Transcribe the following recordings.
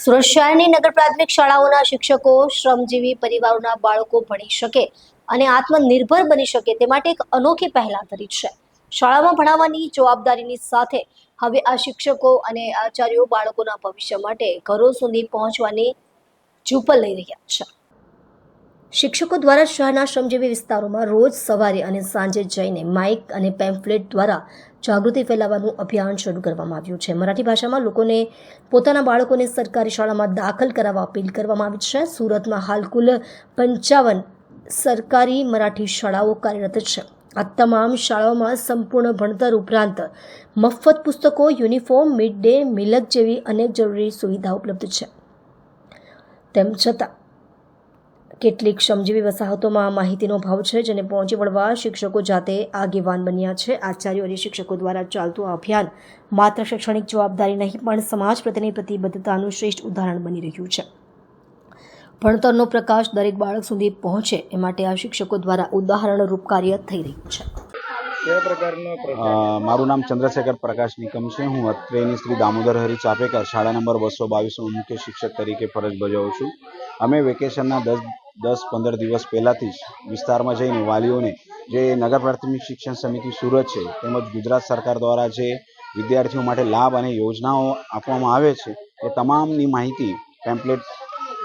સુરત શહેરની નગર પ્રાથમિક શાળાઓના શિક્ષકો, શ્રમજીવી પરિવારોના બાળકો ભણી શકે અને આત્મનિર્ભર બની શકે તે માટે એક અનોખી પહેલા ધરી છે. શાળામાં ભણાવવાની જવાબદારીની સાથે હવે આ શિક્ષકો અને આચાર્યો બાળકોના ભવિષ્ય માટે ઘરો સુધી પહોંચવાની ઝૂંપલ લઈ રહ્યા છે. શિક્ષકો દ્વારા શહેરના શ્રમજીવી વિસ્તારોમાં રોજ સવારે અને સાંજે જઈને માઇક અને પેમ્ફલેટ દ્વારા જાગૃતિ ફેલાવવાનું અભિયાન શરૂ કરવામાં આવ્યું છે. મરાઠી ભાષામાં લોકોને પોતાના બાળકોને સરકારી શાળામાં દાખલ કરાવવા અપીલ કરવામાં આવી છે. સુરતમાં હાલ કુલ પંચાવન સરકારી મરાઠી શાળાઓ કાર્યરત છે. આ તમામ શાળાઓમાં સંપૂર્ણ ભણતર ઉપરાંત મફત પુસ્તકો, યુનિફોર્મ, મિડ ડે, મિલક જેવી અનેક જરૂરી સુવિધા ઉપલબ્ધ છે. તેમ છતાં કેટલીક શ્રમજીવી વસાહતોમાં આ માહિતીનો અભાવ છે જેને પહોંચી વળવા શિક્ષકો જાતે આગેવાન બન્યા છે. આચાર્યો અને શિક્ષકો દ્વારા ચાલતું આ અભિયાન માત્ર શૈક્ષણિક જવાબદારી નહીં પણ સમાજ પ્રત્યેની પ્રતિબદ્ધતાનું શ્રેષ્ઠ ઉદાહરણ બની રહ્યું છે. ભણતરનો પ્રકાશ દરેક બાળક સુધી પહોંચે એ માટે આ શિક્ષકો દ્વારા ઉદાહરણરૂપ કાર્ય થઈ રહ્યું છે. કેવા પ્રકારનો મારું નામ ચંદ્રશેખર પ્રકાશ નિકમ છે. હું અત્રેની શ્રી દામોદર હરી ચાપેકર શાળા નંબર બસો બાવીસમાં મુખ્ય શિક્ષક તરીકે ફરજ બજાવું છું. અમે વેકેશનના દસ દસ પંદર દિવસ પહેલાંથી જ વિસ્તારમાં જઈને વાલીઓને જે નગર પ્રાથમિક શિક્ષણ સમિતિ સુરત છે તેમજ ગુજરાત સરકાર દ્વારા જે વિદ્યાર્થીઓ માટે લાભ અને યોજનાઓ આપવામાં આવે છે એ તમામની માહિતી પેમ્પલેટ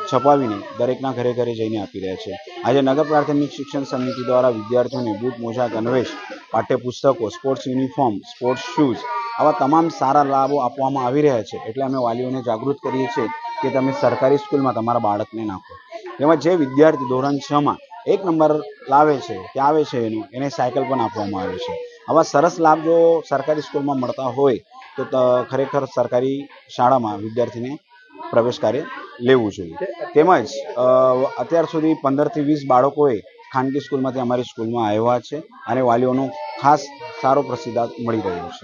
છપાવીને દરેકના ઘરે ઘરે જઈને આપી રહ્યા છે. આજે નગર પ્રાથમિક શિક્ષણ સમિતિ દ્વારા વિદ્યાર્થીઓને બૂટ મોજા, ગણવેશ, પાઠ્યપુસ્તકો સ્પોર્ટ્સ યુનિફોર્મ સ્પોર્ટ્સ શૂઝ આવા તમામ સારા લાભો આપવામાં આવી રહ્યા છે. એટલે અમે વાલીઓને જાગૃત કરીએ છીએ કે તમે સરકારી સ્કૂલમાં તમારા બાળકને નાખો. એમાં જે વિદ્યાર્થી ધોરણ છમાં એક નંબર લાવે છે, કે આવે છે એનું, એને સાયકલ પણ આપવામાં આવે છે. આવા સરસ લાભ જો સરકારી સ્કૂલમાં મળતા હોય તો ખરેખર સરકારી શાળામાં વિદ્યાર્થીને પ્રવેશ કાર્ય લેવું જોઈએ. તેમજ અત્યાર સુધી પંદરથી વીસ બાળકોએ ખાનગી સ્કૂલમાંથી અમારી સ્કૂલમાં આવ્યા છે અને વાલીઓનો ખાસ સારો પ્રતિસાદ મળી રહ્યો છે.